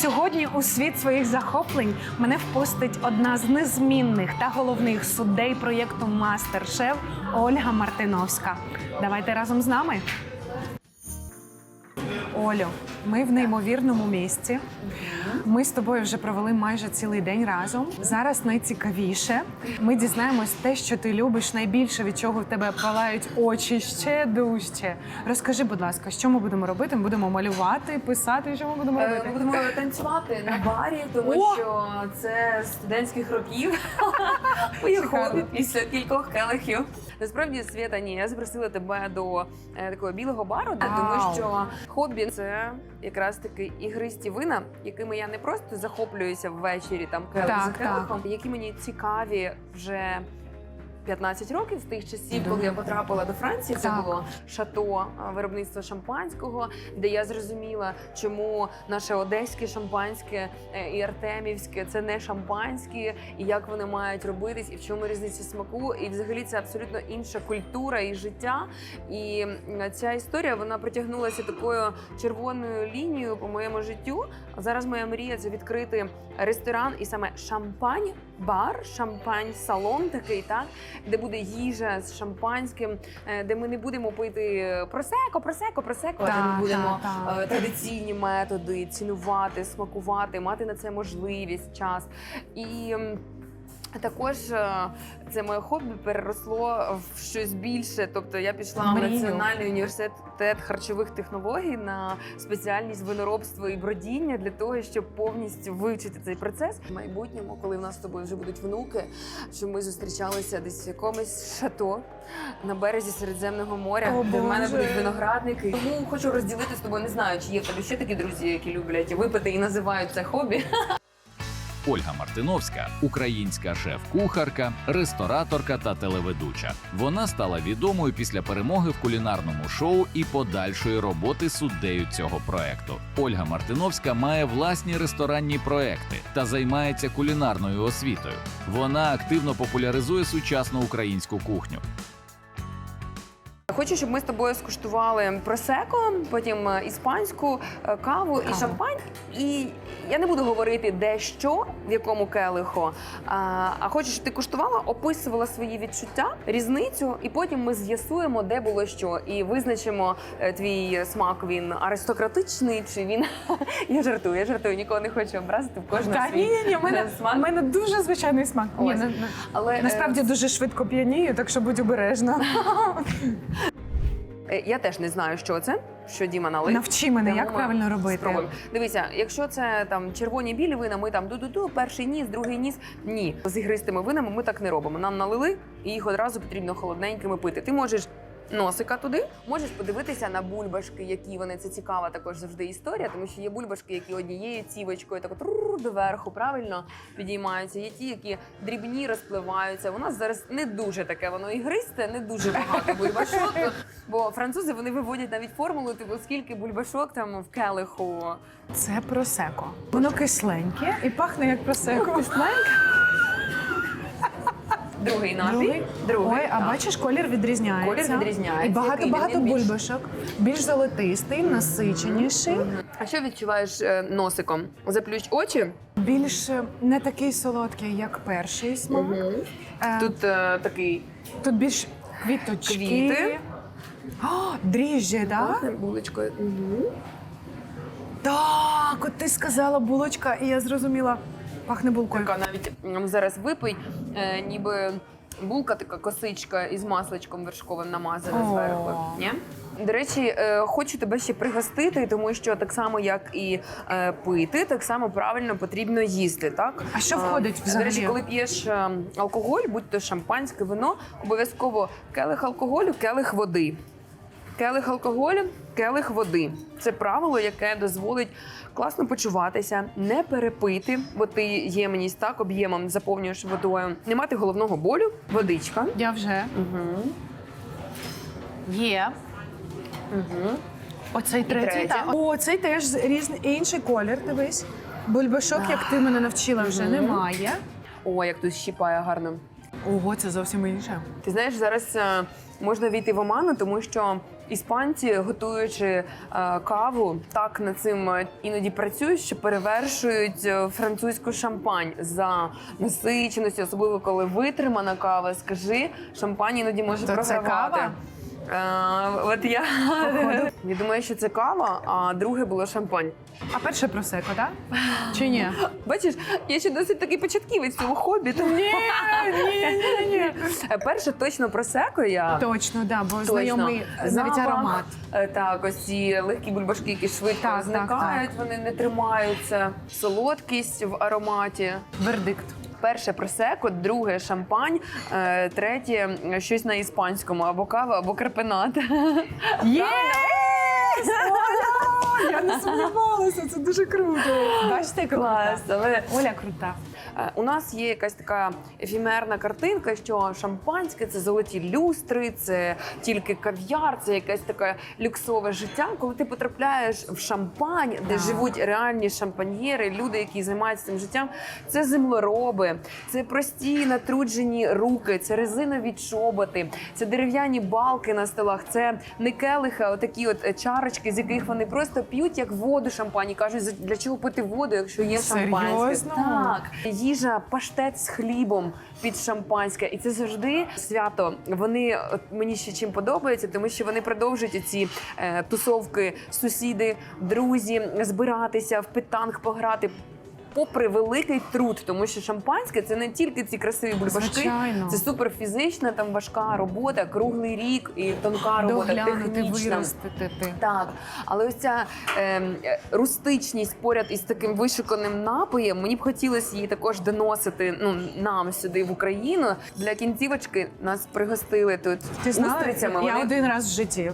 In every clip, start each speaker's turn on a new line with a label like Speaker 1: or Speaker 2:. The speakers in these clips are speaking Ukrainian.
Speaker 1: Сьогодні у світ своїх захоплень мене впустить одна з незмінних та головних суддей проєкту Мастер-шеф Ольга Мартиновська. Давайте разом з нами. Олю, ми в неймовірному місці. Ми з тобою вже провели майже цілий день разом. Зараз найцікавіше. Ми дізнаємось те, що ти любиш найбільше, від чого в тебе палають очі ще дужче. Розкажи, будь ласка, що ми будемо робити? Ми будемо малювати, писати. Що ми будемо
Speaker 2: Е,
Speaker 1: робити?
Speaker 2: Ми будемо танцювати на барі, тому
Speaker 1: О!
Speaker 2: що це студентських років моє хобі після кількох келихів. Насправді, Свята, ні, я запросила тебе до е, такого білого бару, тому що хобі це якраз таки ігристі вина, якими я не просто захоплююся ввечері там келих
Speaker 1: Так,
Speaker 2: за
Speaker 1: так.
Speaker 2: келихом, які мені цікаві вже. 15 років з тих часів, коли я потрапила до Франції, це було шато а, виробництва шампанського, де я зрозуміла, чому наше одеське шампанське е, і артемівське це не шампанське, і як вони мають робитись, і в чому різниця смаку. І взагалі це абсолютно інша культура і життя. І ця історія вона протягнулася такою червоною лінією по моєму життю. А зараз моя мрія це відкрити ресторан і саме шампань. Бар, шампань, салон такий, так де буде їжа з шампанським, е, де ми не будемо пити просеко, просеко, просеко, а де ми будемо
Speaker 1: так, так.
Speaker 2: е, традиційні методи цінувати, смакувати, мати на це можливість, час. І також е, це моє хобі переросло в щось більше. Тобто я пішла в національний університет харчових технологій на спеціальність виноробства і бродіння для того, щоб повністю вивчити цей процес. В майбутньому, коли в нас з тобою вже будуть внуки, що ми зустрічалися десь в якомусь шато на березі Середземного моря,
Speaker 1: О,
Speaker 2: де в мене будуть виноградники. Тому хочу розділити з тобою. Не знаю, чи є в тебе ще такі друзі, які люблять випити і називають це хобі.
Speaker 3: Ольга Мартиновська українська шеф-кухарка, рестораторка та телеведуча. Вона стала відомою після перемоги в кулінарному шоу і подальшої роботи суддею цього проекту. Ольга Мартиновська має власні ресторанні проекти та займається кулінарною освітою. Вона активно популяризує сучасну українську кухню.
Speaker 2: Хочу, щоб ми з тобою скуштували просеко, потім е, іспанську е, каву і
Speaker 1: Каву.
Speaker 2: шампань. І я не буду говорити де що, в якому келиху. А, а хочу, щоб ти куштувала, описувала свої відчуття, різницю, і потім ми з'ясуємо, де було що, і визначимо е, твій смак. Він аристократичний чи він. Я жартую, я жартую, нікого не хочу образити в кожного
Speaker 1: Та
Speaker 2: свій
Speaker 1: ні, ні, ні, в мене,
Speaker 2: смак.
Speaker 1: в мене дуже звичайний смак. Ні,
Speaker 2: Ось.
Speaker 1: на- на-
Speaker 2: Але е,
Speaker 1: насправді дуже швидко п'янію, так що будь обережна.
Speaker 2: е, я теж не знаю, що це, що Діма налив.
Speaker 1: Навчи мене,
Speaker 2: Тому
Speaker 1: як правильно робити.
Speaker 2: Спробуємо. Дивися, якщо це там червоні білі вина, ми там ду-ду-ду, перший ніс, другий ніс. Ні, з ігристими винами ми так не робимо. Нам налили і їх одразу потрібно холодненькими пити. Ти можеш. Носика туди можеш подивитися на бульбашки, які вони це цікава також завжди історія, тому що є бульбашки, які однією цівочкою так от доверху правильно підіймаються. Є ті, які дрібні розпливаються. У нас зараз не дуже таке воно ігристе, не дуже багато бульбашок. Бо французи вони виводять навіть формулу, типу скільки бульбашок там в келиху.
Speaker 1: Це просеко. Воно кисленьке і пахне як просеко.
Speaker 2: Другий напій.
Speaker 1: Другий?
Speaker 2: Другий,
Speaker 1: Ой, а
Speaker 2: так.
Speaker 1: бачиш, колір відрізняється.
Speaker 2: Колір відрізняється.
Speaker 1: І багато
Speaker 2: Який він?
Speaker 1: багато
Speaker 2: Він більш-
Speaker 1: бульбашок. Більш золотистий, насиченіший,
Speaker 2: А що відчуваєш е, носиком? Заплющ очі.
Speaker 1: більш е, не такий солодкий, як перший смак. Е, Тут,
Speaker 2: е, такий
Speaker 1: тут більш квіточки.
Speaker 2: Квіти.
Speaker 1: О, дріжджі, так?
Speaker 2: пахне булочкою. Угу.
Speaker 1: Так, от ти сказала булочка, і я зрозуміла. Пахне булкою.
Speaker 2: Така навіть м, зараз випий, е, ніби булка така косичка із масличком вершковим намазана
Speaker 1: О.
Speaker 2: зверху. Ні? До речі, е, хочу тебе ще пригостити, тому що так само, як і е, пити, так само правильно потрібно їсти. Так
Speaker 1: А що
Speaker 2: Е,
Speaker 1: входить
Speaker 2: До
Speaker 1: взагалі?
Speaker 2: речі, коли п'єш е, алкоголь, будь то шампанське вино, обов'язково келих алкоголю, келих води. Келих алкоголю, келих води. Це правило, яке дозволить класно почуватися, не перепити, бо ти ємність так об'ємом заповнюєш водою, не мати головного болю, водичка.
Speaker 1: Я вже
Speaker 2: Угу.
Speaker 1: є.
Speaker 2: Угу.
Speaker 1: Оцей третій.
Speaker 2: третій.
Speaker 1: та. О, цей теж з- різний інший колір. Дивись. Бульбашок, як ти мене навчила, вже немає.
Speaker 2: О, як тут щіпає гарно.
Speaker 1: Ого, це зовсім інше.
Speaker 2: Ти знаєш, зараз е, можна війти в оману, тому що іспанці, готуючи е, каву, так над цим е, іноді працюють, що перевершують е, французьку шампань за насиченості, особливо коли витримана кава. Скажи, шампань іноді може
Speaker 1: То це
Speaker 2: програвати.
Speaker 1: кава?
Speaker 2: Е, от я, я думаю, що це кава, а друге було шампань.
Speaker 1: А перше просеко, так? Чи ні?
Speaker 2: Бачиш, я ще досить такий початківець цього хобі. Тому...
Speaker 1: Ні, ні, ні.
Speaker 2: Е, Перше точно просеко я.
Speaker 1: Точно, да, бо знайомий навіть
Speaker 2: Запах,
Speaker 1: аромат.
Speaker 2: е, Так, ось ці легкі бульбашки, які швидко
Speaker 1: Так, так,
Speaker 2: зникають, вони не тримаються. Солодкість в ароматі.
Speaker 1: Вердикт.
Speaker 2: Перше просеко, друге шампань, е, третє щось на іспанському, або кава, або карпенат.
Speaker 1: Є! Я не сумнівалася, це дуже круто. Бачите,
Speaker 2: Клас. Але
Speaker 1: Оля крута.
Speaker 2: Е, У нас є якась така ефемерна картинка, що шампанське це золоті люстри, це тільки кав'яр, це якесь таке люксове життя. Коли ти потрапляєш в шампань, де
Speaker 1: Так.
Speaker 2: живуть реальні шампаньєри, люди, які займаються цим життям, це землероби, це прості натруджені руки, це резинові чоботи, це дерев'яні балки на столах, це не келихи, а отакі от е, чарочки, з яких вони просто п'ють як воду шампані. Кажуть, для чого пити воду, якщо є шампанське?
Speaker 1: Серйозно?
Speaker 2: Так, їжа, паштет з хлібом під шампанське, і це завжди свято. Вони мені ще чим подобаються, тому що вони продовжують ці е, тусовки, сусіди, друзі, збиратися в питанг пограти. Попри великий труд, тому що шампанське це не тільки ці красиві бульбашки,
Speaker 1: Звичайно.
Speaker 2: це суперфізична, там важка робота, круглий рік і тонка робота,
Speaker 1: Доглянути,
Speaker 2: технічна.
Speaker 1: виростити ти.
Speaker 2: Так, але ось ця е, рустичність поряд із таким вишуканим напоєм, мені б хотілося її також доносити ну, нам сюди в Україну. Для кінцівочки нас пригостили тут
Speaker 1: Ти
Speaker 2: устрицями.
Speaker 1: я
Speaker 2: Вони
Speaker 1: один раз в житті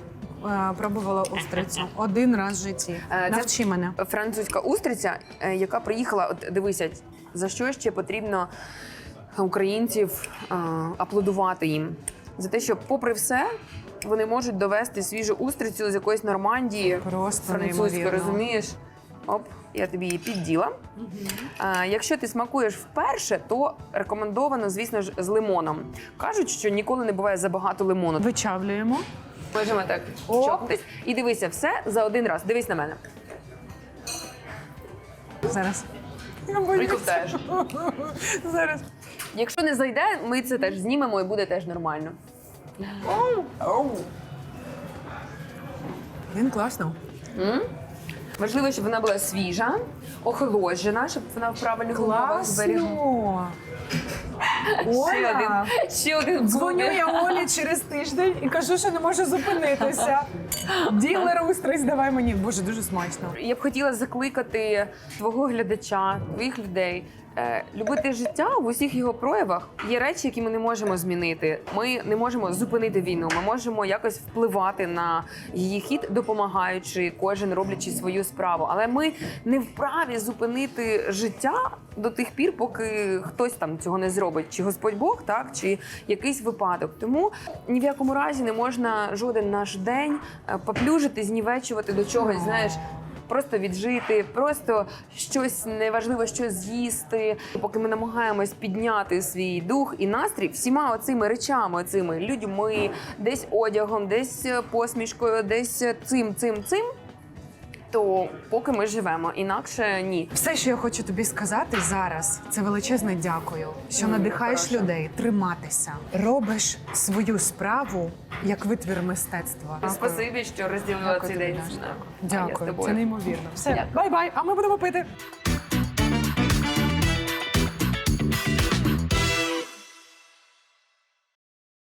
Speaker 1: пробувала устрицю. Один раз в житті.
Speaker 2: Е, це-
Speaker 1: Навчи мене.
Speaker 2: французька устриця, е, яка приїхала. От дивися, за що ще потрібно українців е, аплодувати їм. За те, що, попри все, вони можуть довести свіжу устрицю з якоїсь Нормандії.
Speaker 1: Просто неймовірно.
Speaker 2: розумієш? Оп, я тобі її підділа. А, якщо ти смакуєш вперше, то рекомендовано, звісно ж, з лимоном. Кажуть, що ніколи не буває забагато лимону.
Speaker 1: Вичавлюємо.
Speaker 2: Можемо так
Speaker 1: Оп.
Speaker 2: І дивися, все за один раз. Дивись на мене.
Speaker 1: Зараз.
Speaker 2: Приковтаєш.
Speaker 1: Зараз.
Speaker 2: Якщо не зайде, ми це теж знімемо і буде теж нормально.
Speaker 1: Він класно.
Speaker 2: М? Важливо, щоб вона була свіжа, охолоджена, щоб вона в правильних умовах зберігала.
Speaker 1: Класно!
Speaker 2: Ще один, ще один
Speaker 1: Дзвоню
Speaker 2: буде.
Speaker 1: я Олі через тиждень і кажу, що не можу зупинитися. Ділер устриць, давай мені. Боже, дуже смачно.
Speaker 2: Я б хотіла закликати твого глядача, твоїх людей. Е, Любити життя в усіх його проявах є речі, які ми не можемо змінити. Ми не можемо зупинити війну. Ми можемо якось впливати на її хід, допомагаючи кожен роблячи свою справу. Але ми не вправі зупинити життя до тих пір, поки хтось там цього не зробить, чи Господь Бог, так чи якийсь випадок. Тому ні в якому разі не можна жоден наш день е, поплюжити, знівечувати до чогось. Знаєш, просто віджити, просто щось неважливо, що з'їсти. Поки ми намагаємось підняти свій дух і настрій всіма оцими речами, оцими людьми, десь одягом, десь посмішкою, десь цим, цим, цим. То поки ми живемо, інакше ні.
Speaker 1: Все, що я хочу тобі сказати зараз, це величезне дякую, що надихаєш людей триматися, робиш свою справу як витвір мистецтва.
Speaker 2: Спасибі, що розділила
Speaker 1: Дякую
Speaker 2: цей
Speaker 1: тобі,
Speaker 2: день.
Speaker 1: Даша.
Speaker 2: з нами. А я з
Speaker 1: Дякую,
Speaker 2: тобою.
Speaker 1: це неймовірно. Все,
Speaker 2: Дякую.
Speaker 1: бай-бай. А ми будемо пити.